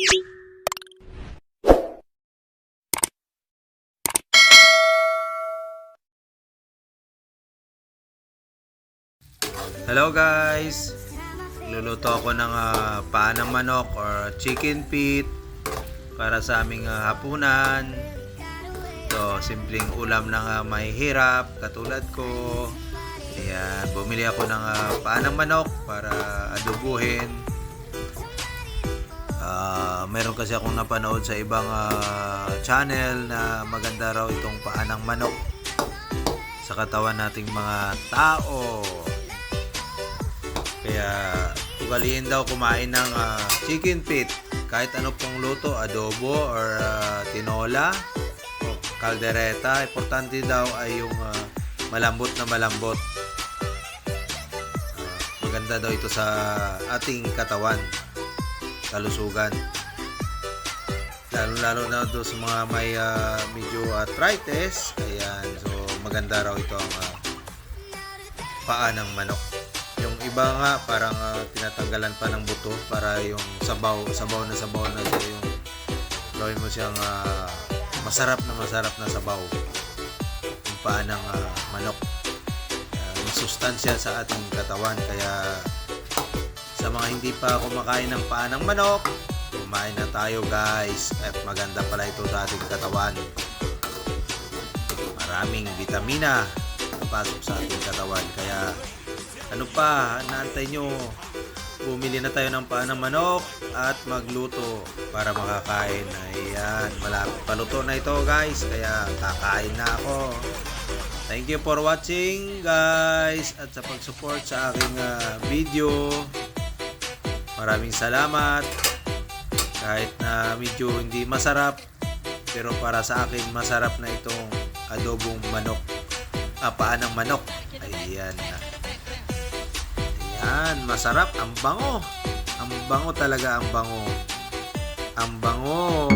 Hello guys! Luluto ako ng ah, paa ng manok or chicken feet para sa aming ah, hapunan. So, simpleng ulam ng ah, mahihirap katulad ko. Ayan, bumili ako ng ah, paa ng manok para adobuhin. Ah, meron kasi akong napanood sa ibang ah, channel na maganda raw itong paa ng manok sa katawan nating mga tao. Kaya ugaliin daw kumain ng ah, chicken feet. Kahit ano pong luto, adobo or ah, tinola o kaldereta. Importante daw ay yung ah, malambot na malambot. Ah, maganda daw ito sa ating katawan, kalusugan. Lalo-lalo na doon sa mga may ah, medyo arthritis. Ayan, so maganda raw ito ang ah, paa ng manok. Yung iba nga parang ah, tinatanggalan pa ng buto para yung sabaw, sabaw na sabaw na siya yung gawin mo siyang ah, masarap na masarap na sabaw. Yung paa ng ah, manok. Uh, may sustansya sa ating katawan kaya sa mga hindi pa kumakain ng paa ng manok, kumain na tayo guys at maganda pala ito sa ating katawan. Maraming vitamina na pasok sa ating katawan kaya ano pa, naantay nyo, bumili na tayo ng paa ng manok at magluto para makakain. Ayan, malapit paluto na ito guys, kaya kakain na ako. Thank you for watching guys at sa pag-support sa aking ah, video. Maraming salamat. Kahit na medyo hindi masarap, pero para sa akin masarap na itong adobong manok. Ah, paa ng manok. Ayan na. Ayan, masarap. Ang bango. Ang bango talaga, ang bango. Ang bango.